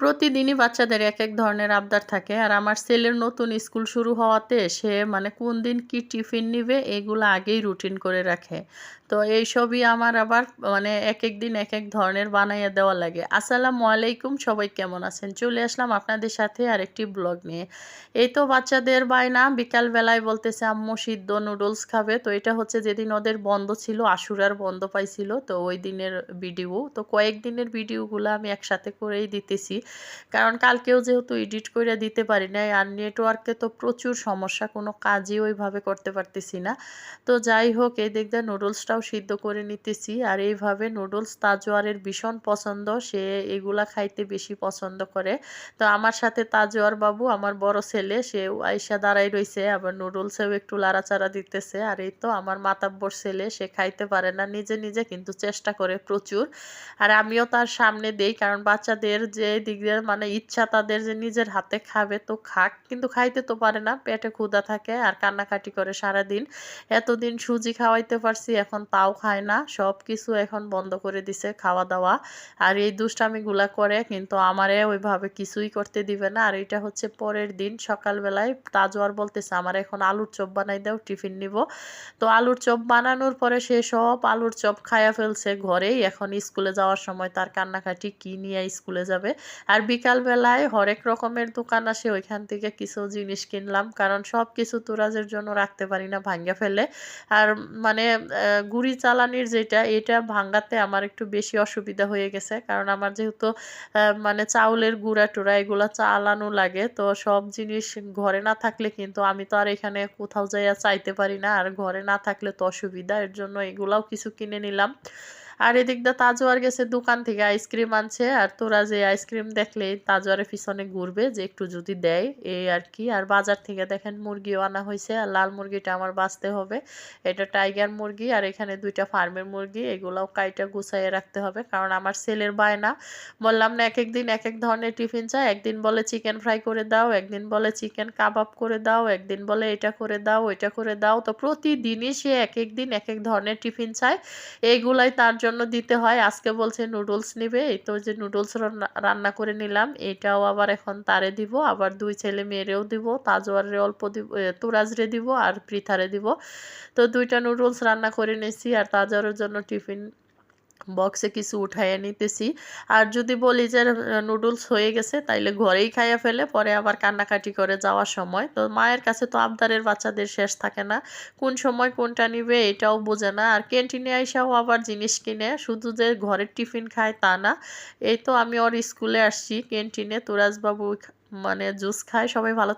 প্রতিদিনই বাচ্চাদের এক এক ধরনের আবদার থাকে। আর আমার ছেলের নতুন স্কুল শুরু হওয়াতে সে মানে কোন দিন কি টিফিন নিবে এগুলো আগেই রুটিন করে রাখে। তো এইসবই আমার আবার মানে এক এক দিন এক এক ধরনের বানাইয়া দেওয়া লাগে। আসসালামু আলাইকুম, সবাই কেমন আছেন? চলে আসলাম আপনাদের সাথে আরেকটি ব্লগ নিয়ে। এই তো বাচ্চাদের বায়না, বিকালবেলায় বলতেছে, আম্মু সিদ্ধ নুডলস খাবে। তো এটা হচ্ছে যেদিন ওদের বন্ধ ছিল, আশুরার বন্ধ পাইছিল, তো ওই দিনের ভিডিও। তো কয়েকদিনের ভিডিওগুলো আমি একসাথে করেই দিতেছি। কারণ কালকেও যেহেতু এডিট করে দিতে পারি নাই আর নেটওয়ার্কে তো প্রচুর সমস্যা, কোনো কাজই ওইভাবে করতে পারতেছি না। তো যাই হোক, এই দিয়ে নুডলসটাও সিদ্ধ করে নিতেছি। আর এইভাবে নুডলস তাজোয়ারের ভীষণ পছন্দ, সে এগুলা খাইতে বেশি পছন্দ করে। তো আমার সাথে তাজোয়ার বাবু, আমার বড় ছেলে, সে আইসা দাঁড়াই রয়েছে আবার নুডলসেও একটু লাড়াচাড়া দিতেছে। আর এই তো আমার মাতাব্বর ছেলে, সে খাইতে পারে না নিজে নিজে, কিন্তু চেষ্টা করে প্রচুর। আর আমিও তার সামনে দেই, কারণ বাচ্চাদের যে দিক দিয়ে মানে ইচ্ছা তাদের যে নিজের হাতে খাবে তো খাক, কিন্তু খাইতে তো পারে না, পেটে ক্ষুধা থাকে আর কান্নাকাটি করে সারাদিন। এতদিন সুজি খাওয়াইতে পারছি, এখন তাও খায় না সব কিছু এখন বন্ধ করে দিছে খাওয়া দাওয়া আর এই দুষ্টামিগুলা করে কিন্তু আমারে ওইভাবে কিছুই করতে দিবে না। আর এটা হচ্ছে পরের দিন সকালবেলায়, তাজওয়ার বলতেছে, আমার এখন আলুর চপ বানাই দাও, টিফিন নিব। তো আলুর চপ বানানোর পরে সে সব আলুর চপ খায়া ফেলছে ঘরেই। এখন স্কুলে যাওয়ার সময় তার কান্নাকাটি, কি নিয়ে স্কুলে যাবে? আর বিকালবেলায় হরেক রকমের দোকান আসে, ওইখান থেকে কিছু জিনিস কিনলাম। কারণ সব কিছু তুরাজের জন্য রাখতে পারি না, ভাঙ্গা ফেলে। আর মানে গুড়ি চালানির যেটা, এটা ভাঙ্গাতে আমার একটু বেশি অসুবিধা হয়ে গেছে। কারণ আমার যেহেতু মানে চাউলের গুঁড়া টুড়া, এগুলো চালানো লাগে, তো সব জিনিস ঘরে না থাকলে কিন্তু আমি তো আর এখানে কোথাও যাইয়া চাইতে পারি না। আর ঘরে না থাকলে তো অসুবিধা, এর জন্য এগুলাও কিছু কিনে নিলাম। আর এদিক দিয়ে তাজোয়ার গেছে দোকান থেকে আইসক্রিম আনছে। আর তোরা যে আইসক্রিম দেখলে তাজোয়ারের পিছনে ঘুরবে যে একটু যদি দেয় এই আর কি। আর বাজার থেকে দেখেন মুরগিও আনা হয়েছে। আর লাল মুরগিটা আমার বাঁচতে হবে। এটা টাইগার মুরগি আর এখানে দুইটা ফার্মের মুরগি, এগুলাও কাইটা গুছাইয়ে রাখতে হবে। কারণ আমার ছেলের বায়না। বললাম না এক এক দিন এক এক ধরনের টিফিন চাই। একদিন বলে চিকেন ফ্রাই করে দাও, একদিন বলে চিকেন কাবাব করে দাও, একদিন বলে এটা করে দাও, ওইটা করে দাও। তো প্রতিদিনই সে এক এক দিন এক এক ধরনের টিফিন চায়। এইগুলাই তার জন্য জন্য দিতে হয়। আজকে বলছে নুডলস নিবে। এই তো যে নুডলস রান্না করে নিলাম। এটাও আবার এখন তারে দিব। আবার দুই ছেলে মেয়েরেও দিব। তাজওয়ারে অল্প দিব তুরাজরে দিব আর পৃথারে দিব। তো দুইটা নুডলস রান্না করে নিয়েছি আর তাজওয়ারের জন্য টিফিন বক্সে কিছু উঠাইয়া নিতেছি। আর যদি বলি যে নুডলস হয়ে গেছে, তাইলে ঘরেই খাইয়া ফেলে, পরে আবার কান্নাকাটি করে যাওয়ার সময়। তো মায়ের কাছে তো আবদারের বাচ্চাদের শেষ থাকে না। কোন সময় কোনটা নিবে এটাও বোঝে না। আর ক্যান্টিনে আইসাও আবার জিনিস কিনে, শুধু যে ঘরের টিফিন খায় তা না। এই তো আমি ওর স্কুলে আসছি ক্যান্টিনে। তুরাজবাবু মানে জুস খায়। সবাই ভালো